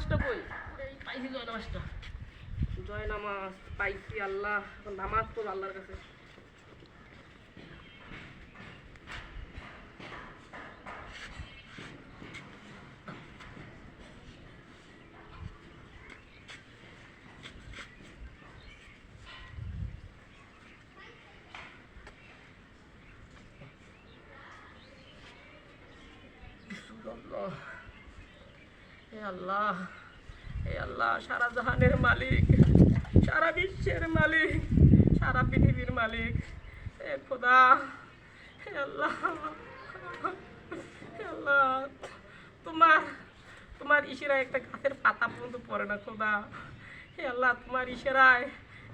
নামাজটা কই? পাইছি জয় মাছটা জয় নামাজ পাইছি আল্লাহ নামাজ তো আল্লাহর কাছে আল্লাহ হে আল্লাহ হে আল্লাহ, সারা জাহানের মালিক, সারা বিশ্বের মালিক, সারা পৃথিবীর মালিক, হে খোদা, হে আল্লাহ হে আল্লাহ, তোমার তোমার ইশারায় একটা গাছের পাতা পর্যন্ত পড়ে না খোদা। হে আল্লাহ, তোমার ইশারায়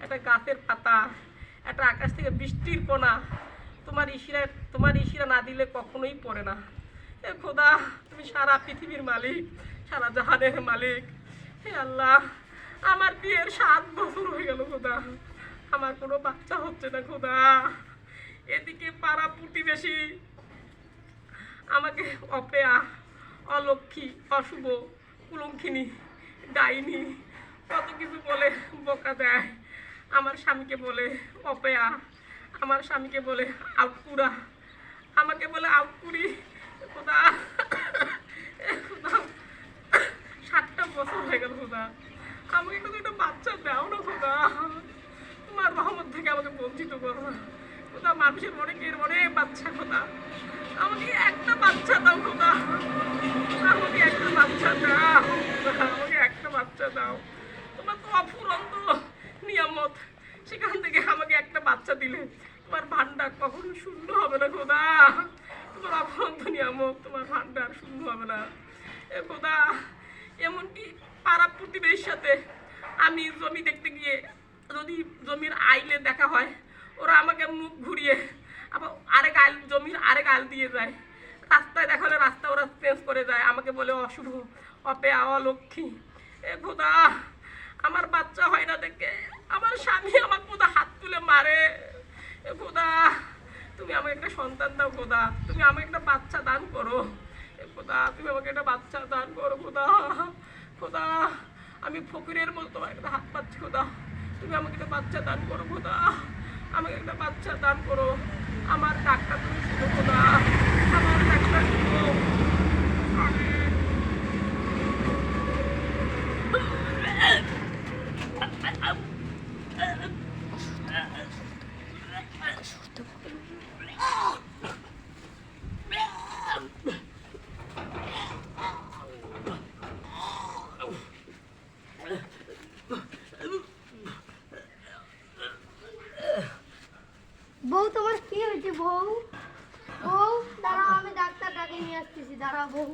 একটা গাছের পাতা, একটা আকাশ থেকে বৃষ্টির কোনা তোমার ইশিরায়, তোমার ইশিরা না দিলে কখনোই পড়ে না। হে খোদা, তুমি সারা পৃথিবীর মালিক সারা জাহানের মালিক। হে আল্লাহ, আমার বিয়ের সাত বছর হয়ে গেল খোদা। আমার কোনো বাচ্চা হচ্ছে না খোদা। এদিকে পাড়া প্রতিবেশী, আমাকে অপেয়া, অলক্ষী, অশুভ, কুলঙ্কিনী, ডাইনি, কত কিছু বলে বকা দেয়। আমার স্বামীকে বলে অপেয়া, আমার স্বামীকে বলে আউটকুড়া আমাকে বলে আউটকুড়ি খোদা খোদা সাতটা বছর হয়ে গেল খোদা আমাকে কিন্তু একটা বাচ্চা দাও না খোদা তোমার রহমত থেকে আমাকে বঞ্চিত করো না। খোদা মানুষের অনেকের অনেক বাচ্চা খোদা আমাকে একটা বাচ্চা দাও খোদা আমাকে একটা বাচ্চা দাও আমাকে একটা বাচ্চা দাও। তোমার তো অফুরন্ত নিয়ামত। সেখান থেকে আমাকে একটা বাচ্চা দিলে তোমার ভান্ডার কখনো শূন্য হবে না খোদা তোমার অফুরন্ত নিয়ামত, তোমার ভান্ডার শূন্য হবে না। এ খোদা এমনকি পাড়া প্রতিবেশীর সাথে আমি জমি দেখতে গিয়ে যদি জমির আইলে দেখা হয়, ওরা আমাকে মুখ ঘুরিয়ে আবার আরেক আইল, জমির আরেক আইল দিয়ে যায়। রাস্তায় দেখা হলে রাস্তা ওরা চেঞ্জ করে যায়, আমাকে বলে, অশুভ অপেয়া অলক্ষী এ খোদা, আমার বাচ্চা হয় না দেখে, আমার স্বামী আমার খোদা হাত তুলে মারে। এ খোদা, তুমি আমাকে একটা সন্তান দাও খোদা, তুমি আমাকে একটা বাচ্চা দান করো। খোদা, তুমি আমাকে একটা বাচ্চা দান করো, খোদা। খোদা, আমি ফকিরের মতো তোমার একটা হাত পাচ্ছি, খোদা। তুমি আমাকে একটা বাচ্চা দান করো, খোদা। আমাকে একটা বাচ্চা দান করো। আমার ডাক্তার তুমি খোদা আমার ডাক্তার শুনো আমি বউ তোমার বউ? বউ, দাঁড়াও, আমি ডাক্তার ডাকে নিয়ে আসতেছি, দাঁড়াও বউ।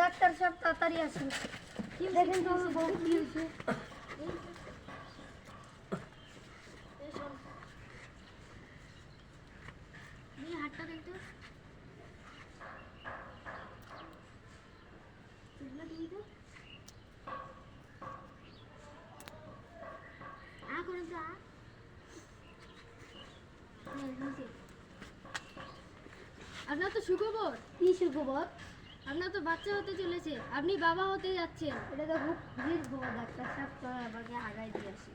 ডাক্তার সব তাড়াতাড়ি আসুন দেখেন তো বউ, কি হয়েছে? আপনার তো সুখবর। কি সুখবর? আপনার তো বাচ্চা হতে চলেছে। আপনি বাবা হতে যাচ্ছেন। এটা তো খুব খুশির খবর ডাক্তার সাহেব তো আমাকে আগাই দিয়ে আসি।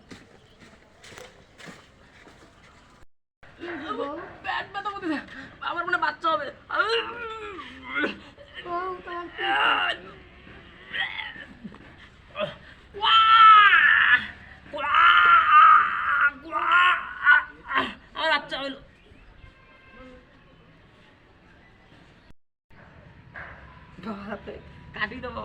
আমার মনে বাচ্চা হবে বউ তোমার কি আমার বাচ্চা হইল বাবারে কাটি দেবো